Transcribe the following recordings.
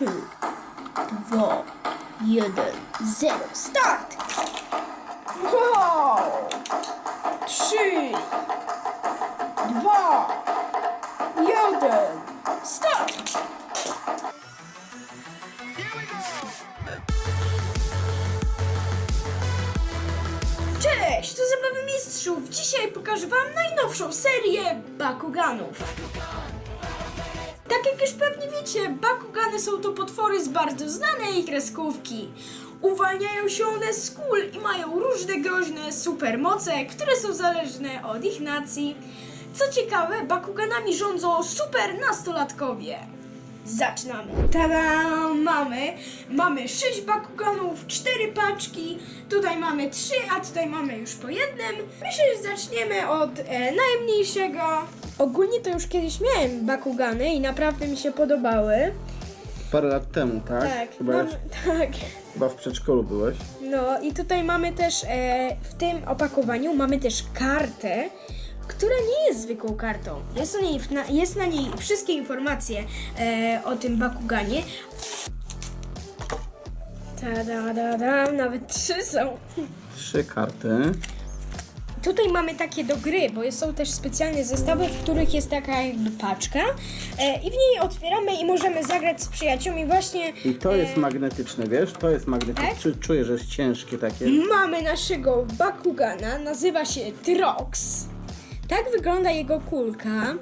Trzy, dwa, jeden, zero. Start! Wow! Trzy, dwa, jeden, start! Cześć, to Zabawy Mistrzów. Dzisiaj pokażę Wam najnowszą serię Bakuganów. Jak już pewnie wiecie, Bakugany są to potwory z bardzo znanej kreskówki. Uwalniają się one z kul i mają różne groźne supermoce, które są zależne od ich nacji. Co ciekawe, Bakuganami rządzą super nastolatkowie. Zaczynamy. Tada! Mamy. Mamy 6 bakuganów, 4 paczki. Tutaj mamy 3, a tutaj mamy już po jednym. Myślę, że zaczniemy od e, najmniejszego. Ogólnie to już kiedyś miałem bakugany i naprawdę mi się podobały. Parę lat temu, tak? Tak, Chyba, mam, tak. chyba w przedszkolu byłeś. No i tutaj mamy też e, w tym opakowaniu mamy też kartę, która nie jest zwykłą kartą. Jest na niej, na, jest na niej wszystkie informacje e, o tym Bakuganie. Ta da da da, nawet trzy są. Trzy karty. Tutaj mamy takie do gry, bo są też specjalne zestawy, w których jest taka jakby paczka e, i w niej otwieramy i możemy zagrać z przyjaciółmi właśnie. I to jest magnetyczne, wiesz? To jest magnetyczne. Tak? Czu- Czuję, że jest ciężkie takie. Mamy naszego Bakugana, nazywa się Trox. Tak wygląda jego kulka.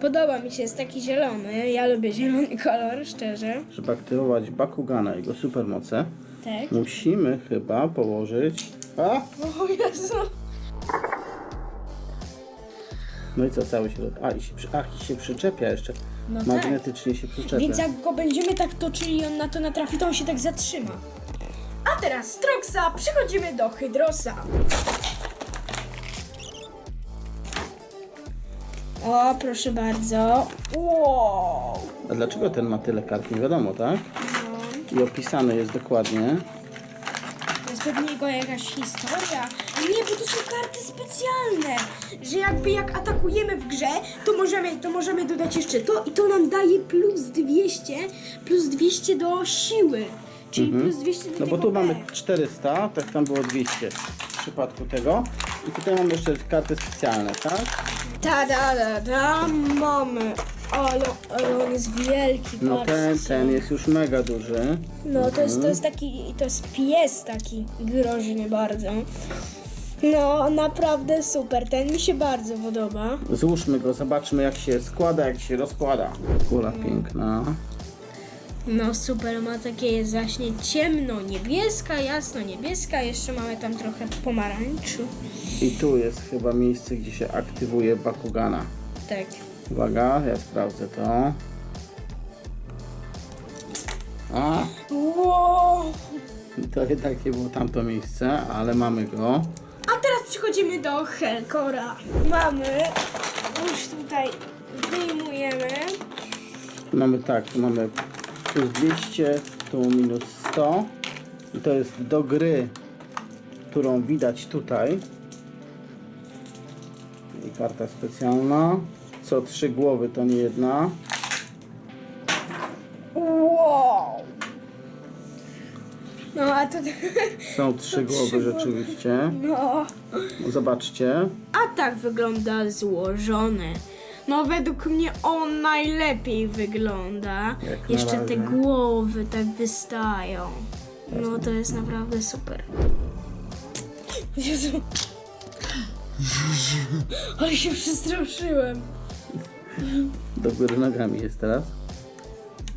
Podoba mi się, jest taki zielony. Ja lubię zielony kolor, szczerze. Żeby aktywować Bakugana i jego supermoce, Tak. musimy chyba położyć... A! O Jezu. No i co, cały środek. A, i się, przy... Ach, i się przyczepia jeszcze. No tak. Magnetycznie się przyczepia. Więc jak go będziemy tak toczyli i on na to natrafi, to on się tak zatrzyma. A teraz z Troxa przechodzimy do Hydrosa. O, proszę bardzo. Wow. A dlaczego ten ma tyle kart? Nie wiadomo, tak? No. I opisane jest dokładnie. To jest pewnie jego jakaś historia. A nie, bo to są karty specjalne. Że jakby jak atakujemy w grze, to możemy, to możemy dodać jeszcze to i to nam daje plus 200, plus 200 do siły. Czyli plus 200 do No bo tego tu mamy P. 400, tak tam było 200 w przypadku tego. I tutaj mamy jeszcze karty specjalne, tak? Ta da da da mamy. Ale, ale on jest wielki, No ten, ten jest już mega duży. No to jest, to jest taki, to jest pies taki groźny bardzo. No naprawdę super, ten mi się bardzo podoba. Złóżmy go, zobaczmy jak się składa, jak się rozkłada. Kula piękna. No super, ma takie jest właśnie ciemno niebieska, jasno niebieska, jeszcze mamy tam trochę pomarańczu. I tu jest chyba miejsce, gdzie się aktywuje Bakugana. Tak. Uwaga, ja sprawdzę to. A, Wow. to jednak nie było tamto miejsce, ale mamy go. A teraz przechodzimy do Helkora. Mamy, już tutaj wyjmujemy. Mamy tak, tu mamy plus 200, tu minus 100. I to jest do gry, którą widać tutaj. I karta specjalna. Co trzy głowy to nie jedna. Wow. No a tutaj, Są trzy głowy rzeczywiście. no. Zobaczcie. A tak wygląda złożony. No według mnie on najlepiej wygląda. Jak Jeszcze te razie. głowy tak wystają. No to jest naprawdę super. Jezu. Ale się przestraszyłem. Do góry nogami jest teraz.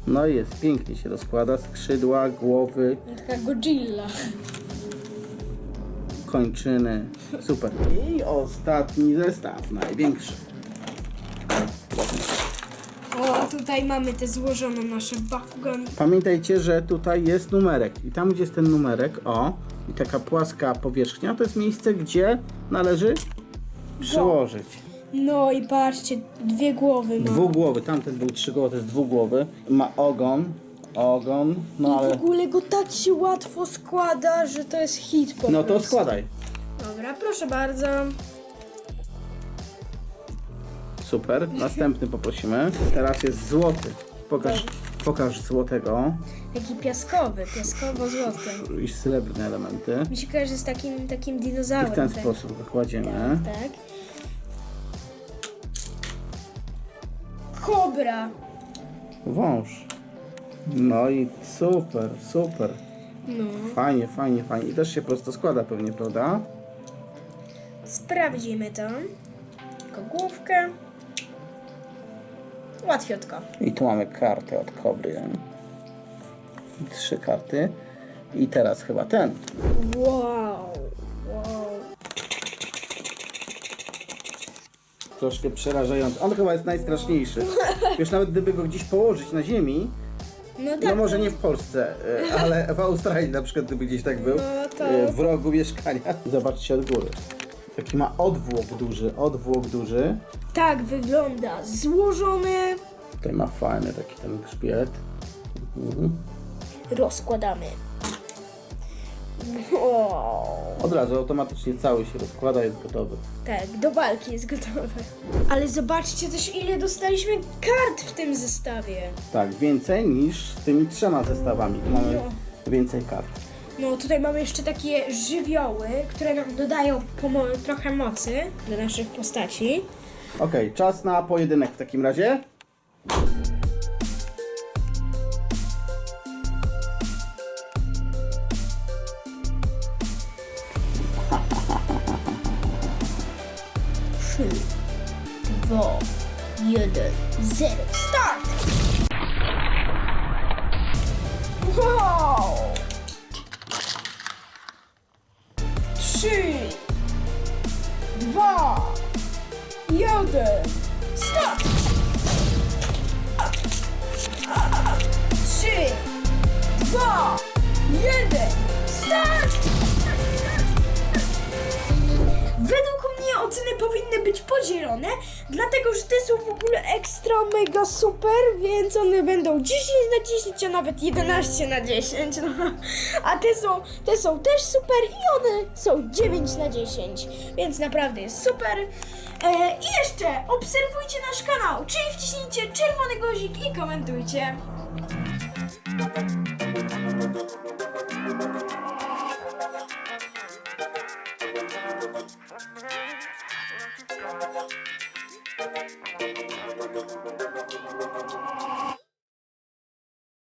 No i jest, pięknie się rozkłada. Skrzydła, głowy, Taka Godzilla. kończyny. Super. I ostatni zestaw, największy. O, tutaj mamy te złożone nasze Bakugany. Pamiętajcie, że tutaj jest numerek. I tam, gdzie jest ten numerek, o, i taka płaska powierzchnia, to jest miejsce, gdzie należy przełożyć. No i patrzcie, dwie głowy ma. Dwugłowy, tamten był trzygłowy, to jest dwugłowy. Ma ogon, ogon, no I w ale... ogóle go tak się łatwo składa, że to jest hit po No to prostu. składaj. Dobra, proszę bardzo. Super. Następny poprosimy. Teraz jest złoty. Pokaż. Pokaż złotego Taki piaskowy, piaskowo-złoty. i srebrne elementy. Mi się kojarzy z takim, takim I dinozaurem. w ten tak. sposób go kładziemy. Tak. Kobra. Wąż. No i super, super. No. Fajnie, fajnie, fajnie. I też się prosto składa pewnie, prawda? Sprawdzimy to. Tylko główkę. Łatwiutko. I tu mamy kartę od kobry. Trzy karty. I teraz chyba ten. Wow. Wow. Troszkę przerażający. On chyba jest najstraszniejszy. Już nawet gdyby go gdzieś położyć na ziemi, No tak. no może nie w Polsce, e, ale w Australii na przykład gdyby gdzieś tak był, No to- e, w rogu mieszkania. Zobaczcie od góry. Taki ma odwłok duży, odwłok duży. Tak wygląda. Złożony. Tutaj ma fajny taki ten grzbiet. Mhm. Rozkładamy. Wow. Od razu automatycznie cały się rozkłada, jest gotowy. Tak, do walki jest gotowe. Ale zobaczcie też ile dostaliśmy kart w tym zestawie. Tak, więcej niż z tymi trzema zestawami. Mamy No. więcej kart. No tutaj mamy jeszcze takie żywioły, które nam dodają trochę mocy do naszych postaci. Okej, czas na pojedynek w takim razie. Trzy, dwa, jeden, zero, start! Wow! Jeden, start! Według mnie oceny powinny być podzielone, dlatego że te są w ogóle ekstra mega super, więc one będą 10 na 10, a nawet 11 na 10. No. A te są, te są też super i one są 9 na 10, więc naprawdę jest super. E, I jeszcze obserwujcie nasz kanał, czyli wciśnijcie czerwony guzik i komentujcie.